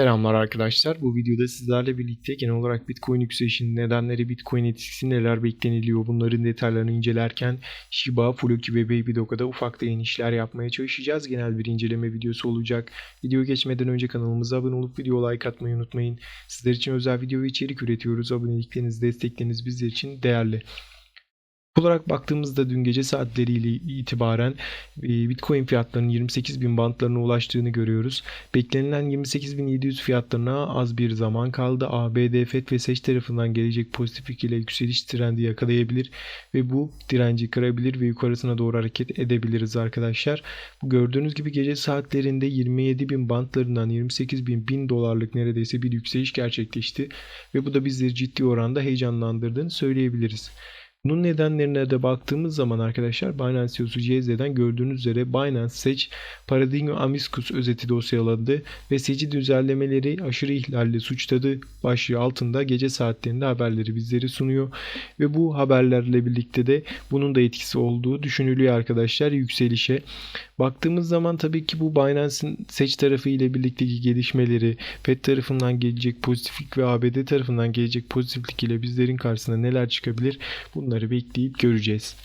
Selamlar arkadaşlar. Bu videoda sizlerle birlikte genel olarak Bitcoin yükselişinin nedenleri, Bitcoin etkisi neler bekleniliyor bunların detaylarını incelerken Shiba, Floki ve Babydogg'a ufak değinişler yapmaya çalışacağız. Genel bir inceleme videosu olacak. Video geçmeden önce kanalımıza abone olup video like atmayı unutmayın. Sizler için özel video ve içerik üretiyoruz. Abonelikleriniz, destekleriniz bizler için değerli olarak baktığımızda dün gece saatleriyle itibaren e, Bitcoin fiyatlarının 28 bin bantlarına ulaştığını görüyoruz. Beklenilen 28.700 fiyatlarına az bir zaman kaldı. ABD, FED ve SEC tarafından gelecek pozitiflik ile yükseliş trendi yakalayabilir ve bu direnci kırabilir ve yukarısına doğru hareket edebiliriz arkadaşlar. Gördüğünüz gibi gece saatlerinde 27 bin bantlarından 28 bin, bin dolarlık neredeyse bir yükseliş gerçekleşti ve bu da bizleri ciddi oranda heyecanlandırdığını söyleyebiliriz. Bunun nedenlerine de baktığımız zaman arkadaşlar Binance CEO'su CZ'den gördüğünüz üzere Binance Seç Paradigm Amiscus özeti dosyaladı ve SEC'i düzenlemeleri aşırı ihlalle suçladı başlığı altında gece saatlerinde haberleri bizlere sunuyor ve bu haberlerle birlikte de bunun da etkisi olduğu düşünülüyor arkadaşlar yükselişe. Baktığımız zaman tabii ki bu Binance'in Seç tarafı ile birlikteki gelişmeleri, FED tarafından gelecek pozitiflik ve ABD tarafından gelecek pozitiflik ile bizlerin karşısına neler çıkabilir? Bunu Bunları bekleyip göreceğiz.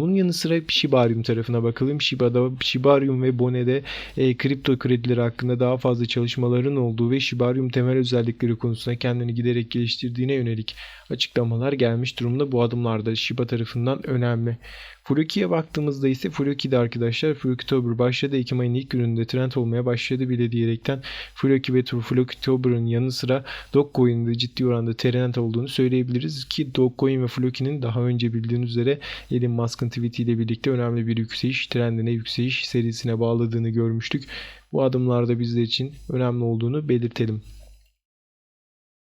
Bunun yanı sıra Shibarium tarafına bakalım. Shiba'da, Shibarium ve Bone'de e, kripto kredileri hakkında daha fazla çalışmaların olduğu ve Shibarium temel özellikleri konusunda kendini giderek geliştirdiğine yönelik açıklamalar gelmiş durumda. Bu adımlar da Shiba tarafından önemli. Floki'ye baktığımızda ise Floki'de arkadaşlar Flokitober başladı. Ekim ayının ilk gününde trend olmaya başladı bile diyerekten Floki ve Flokitober'ın yanı sıra Dogecoin'in de ciddi oranda trend olduğunu söyleyebiliriz ki Dogecoin ve Floki'nin daha önce bildiğiniz üzere Elon Musk'ın tweetiyle birlikte önemli bir yükseliş trendine yükseliş serisine bağladığını görmüştük. Bu adımlarda bizler için önemli olduğunu belirtelim.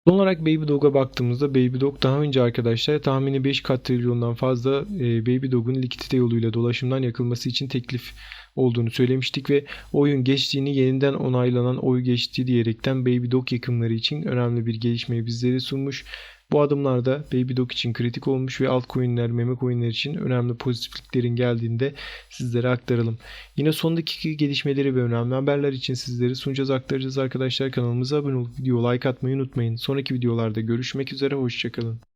Son olarak Baby Dog'a baktığımızda Baby Dog daha önce arkadaşlar tahmini 5 kat trilyondan fazla e, Baby Dog'un likidite yoluyla dolaşımdan yakılması için teklif olduğunu söylemiştik ve oyun geçtiğini yeniden onaylanan oy geçti diyerekten Baby Dog yakınları için önemli bir gelişmeyi bizlere sunmuş. Bu adımlar da Baby Dog için kritik olmuş ve altcoin'ler, meme coin'ler için önemli pozitifliklerin geldiğinde sizlere aktaralım. Yine son dakika gelişmeleri ve önemli haberler için sizlere sunacağız aktaracağız arkadaşlar. Kanalımıza abone olup video like atmayı unutmayın. Sonraki videolarda görüşmek üzere hoşçakalın.